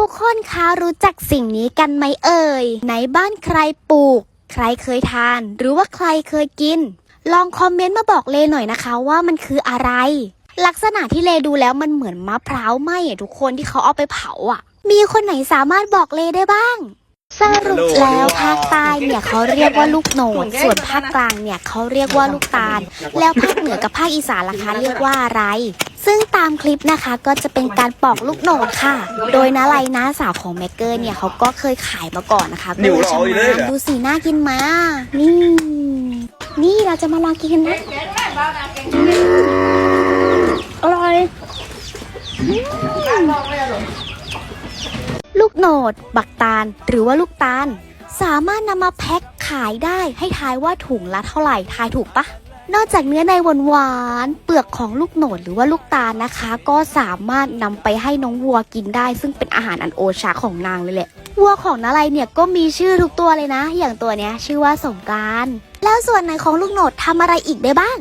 ทุกคนคะรู้จักสิ่งนี้กันไหมเอ่ยไหนบ้านใครปลูก ใครเคยทาน หรือว่าใครเคยกิน ลองคอมเมนต์มาบอกเลหน่อยนะคะว่ามันคืออะไร ลักษณะที่เลดูแล้วมันเหมือนมะพร้าวไหมอะทุกคนที่เขาเอาไปเผาอะ มีคนไหนสามารถบอกเลได้บ้าง รุปแล้วภาคใต้เนี่ยเขาเรียกว่าลูกโหนด ส่วนภาคกลางเนี่ยเขาเรียกว่าลูกตาล แล้วภาคเหนือกับภาคอีสานล่ะคะเรียกว่าอะไร ซึ่งตามคลิปนะคะก็จะเป็นการปอกลูกโหนดค่ะ โดยนาไลน้าสาวของแมกเกอร์เนี่ยเขาก็เคยขายมาก่อนนะคะก็เลยชำนาญดูสีน่ากินมา นี่ นี่เราจะมาลองกินกันนะ อร่อย ลูกโหนด บักตาล หรือว่าลูกตาล สามารถนำมาแพ็คขายได้ให้ทายว่าถุงละเท่าไหร่ทายถูกปะนอกจากเนื้อในหวานหวานๆเปลือกของลูกโหนดหรือว่าลูกตาลนะคะ ก็สามารถนำไปให้น้องวัวกินได้ ซึ่งเป็นอาหารอันโอชาของนางเลยแหละ วัวของนาไลเนี่ยก็มีชื่อทุกตัวเลยนะ อย่างตัวเนี้ยชื่อว่าสงกานต์แล้วส่วนไหนของลูกโหนดทำอะไรอีกได้บ้าง